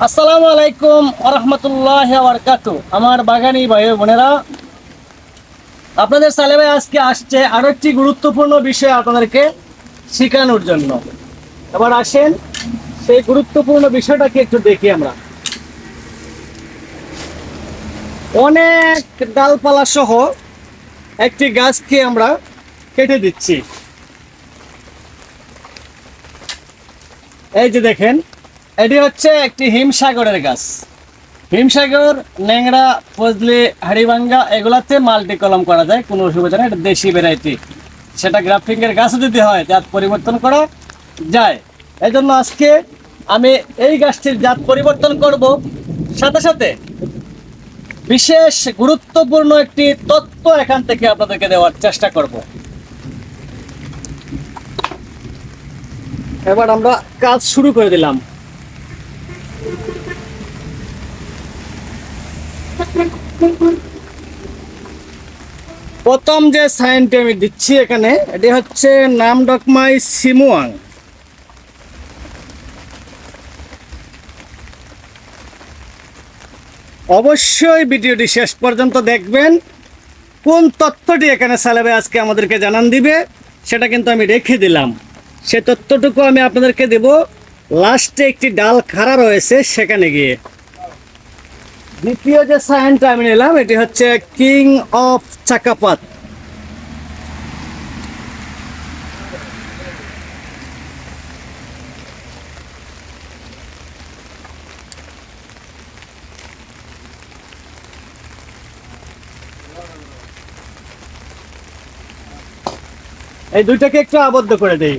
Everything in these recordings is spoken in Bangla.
আসসালামু আলাইকুম আরহামতুল্লাহ বারকাতু আমার বাগানি ভাই বোনেরা, আপনাদের সালে ভাই আজকে আসছে আরও একটি গুরুত্বপূর্ণ বিষয় আপনাদেরকে শেখানোর জন্য। এবার আসেন, সেই গুরুত্বপূর্ণ বিষয়টাকে একটু দেখি আমরা। অনেক ডালপালা সহ একটি গাছকে আমরা কেটে দিচ্ছি। এই যে দেখেন এটি হচ্ছে একটি হিমসাগরের গাছ। হিমসাগর ন্যাংরা ফজলি, হাড়িভাঙ্গা এগুলাতে মাল্টি কলম করা যায়, কোনো অসুবিধা নেই, এটা দেশি ভ্যারাইটি সেটা গ্রাফটিং এর গাছও যদি হয়, জাত পরিবর্তন করা যায়। এই জন্য আজকে আমি এই গাছটির জাত পরিবর্তন করব। সাথে সাথে বিশেষ গুরুত্বপূর্ণ একটি তথ্য এখান থেকে আপনাদেরকে দেওয়ার চেষ্টা করব। এবার আমরা কাজ শুরু করে দিলাম। প্রথম যে সাইনটি আমি দিচ্ছি এখানে, এটি হচ্ছে নাম ডকমাই সিমুয়াং। অবশ্যই ভিডিওটি শেষ পর্যন্ত দেখবেন। কোন তথ্যটি এখানে সালেবে আজকে আমাদেরকে জানান দিবে, সেটা কিন্তু আমি রেখে দিলাম। সে তথ্যটুকু আমি আপনাদেরকে দেব। লাস্টে একটি ডাল খাড়া রয়েছে সেখানে গিয়ে। দ্বিতীয় যে সাইনটা আমি নিলাম, এটি হচ্ছে কিং অফ চাকাপাত। এই দুইটাকে একটু আবদ্ধ করে দেই।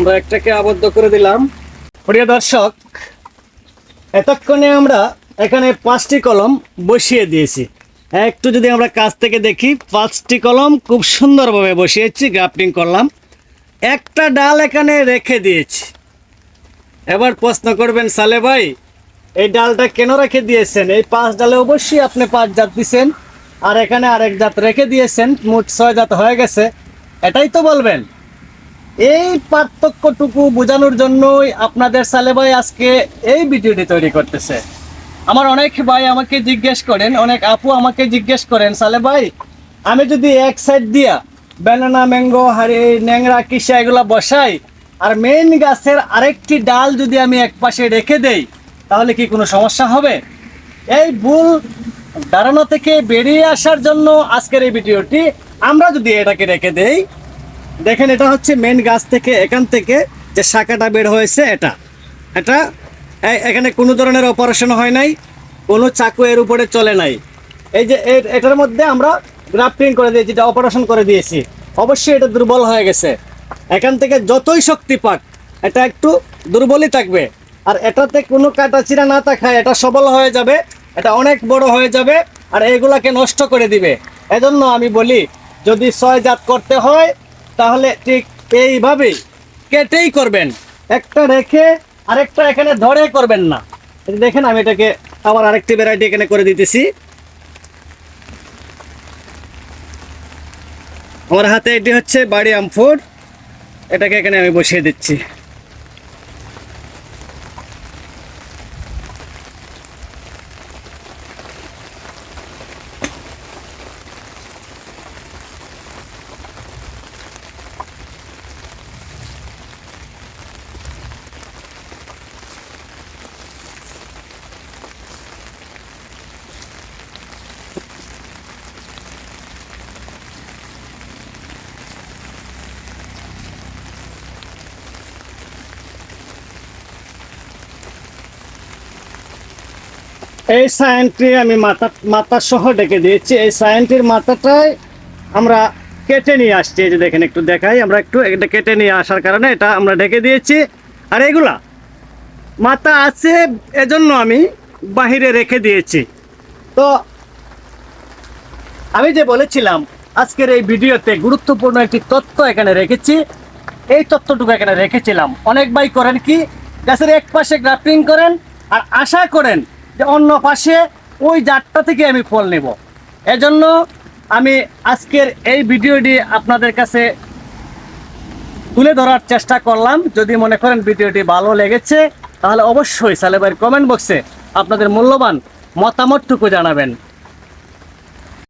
আমরা একটাকে আবদ্ধ করে দিলাম। প্রিয় দর্শক, এতক্ষণে আমরা এখানে পাঁচটি কলম বসিয়ে দিয়েছি। একটু যদি আমরা কাছ থেকে দেখি, পাঁচটি কলম খুব সুন্দরভাবে বসিয়েছি, গ্রাফটিং করলাম। একটা ডাল এখানে রেখে দিয়েছি। এবার প্রশ্ন করবেন, সালে ভাই, এই ডালটা কেন রেখে দিয়েছেন? এই পাঁচ ডালে অবশ্যই আপনি পাঁচ জাত দিয়েছেন আর এখানে আরেক জাত রেখে দিয়েছেন, মোট ছয় জাত হয়ে গেছে। এটাই তো বলবেন। এই পার্থক্যটুকু বোঝানোর জন্যই আপনাদের সালে ভাই আজকে এই ভিডিওটি তৈরি করতেছে। আমার অনেক ভাই আমাকে জিজ্ঞেস করেন, অনেক আপু আমাকে জিজ্ঞেস করেন, সালে ভাই, আমি যদি এক সাইড দিয়া ব্যানানা ম্যাঙ্গো হাড়ি, ন্যাংরা, কিসা এগুলো বসাই, আর মেইন গাছের আরেকটি ডাল যদি আমি এক পাশে রেখে দেই, তাহলে কি কোনো সমস্যা হবে? এই ভুল ধারণা থেকে বেরিয়ে আসার জন্য আজকের এই ভিডিওটি আমরা যদি এটাকে রেখে দেই দেখেন, এটা হচ্ছে মেন গাছ থেকে এখান থেকে যে শাখাটা বের হয়েছে, এটা। এটা এখানে কোনো ধরনের অপারেশন হয় নাই, কোনো চাকু এর উপরে চলে নাই। এই যে এটার মধ্যে আমরা গ্রাফটিং করে দিয়েছি, এটা অপারেশন করে দিয়েছি। অবশ্যই এটা দুর্বল হয়ে গেছে। এখান থেকে যতই শক্তি পাক, এটা একটু দুর্বলই থাকবে। আর এটাতে কোনো কাটা চিরা না থাকায় এটা সবল হয়ে যাবে, এটা অনেক বড় হয়ে যাবে, আর এগুলাকে নষ্ট করে দিবে। এজন্য আমি বলি, যদি ছয় জাত করতে হয় তাহলে ঠিক এইভাবে কেটেই করবেন। একটা রেখে আরেকটা এখানে ধরে করবেন না। দেখেন আমি এটাকে আবার আরেকটি ভ্যারাইটি এখানে করে দিতেছি। আমার হাতে এটি হচ্ছে বাড়ি আমফুড এটাকে এখানে আমি বসিয়ে দিচ্ছি। এই সায়েন্টটি আমি মাথা মাথা সহ ডেকে দিয়েছি। এই সায়েন্টির মাথাটায় আমরা কেটে নিয়ে আসছি। এই যে দেখেন, একটু দেখাই। আমরা একটু এটা কেটে নিয়ে আসার কারণে এটা আমরা ডেকে দিয়েছি। আর এগুলা মাথা আছে, এজন্য আমি বাহিরে রেখে দিয়েছি। তো আমি যে বলেছিলাম, আজকের এই ভিডিওতে গুরুত্বপূর্ণ একটি তথ্য এখানে রেখেছি। এই তথ্যটুকু এখানে রেখেছিলাম। অনেক ভাই করেন কি, গাছের এক পাশে গ্রাফটিং করেন, আর আশা করেন যে অন্য পাশে ওই জাতটা থেকে আমি ফল নেব। এজন্য আমি আজকের এই ভিডিওটি আপনাদের কাছে তুলে ধরার চেষ্টা করলাম। যদি মনে করেন ভিডিওটি ভালো লেগেছে, তাহলে অবশ্যই সালেবাইয়ের কমেন্ট বক্সে আপনাদের মূল্যবান মতামতটুকু জানাবেন।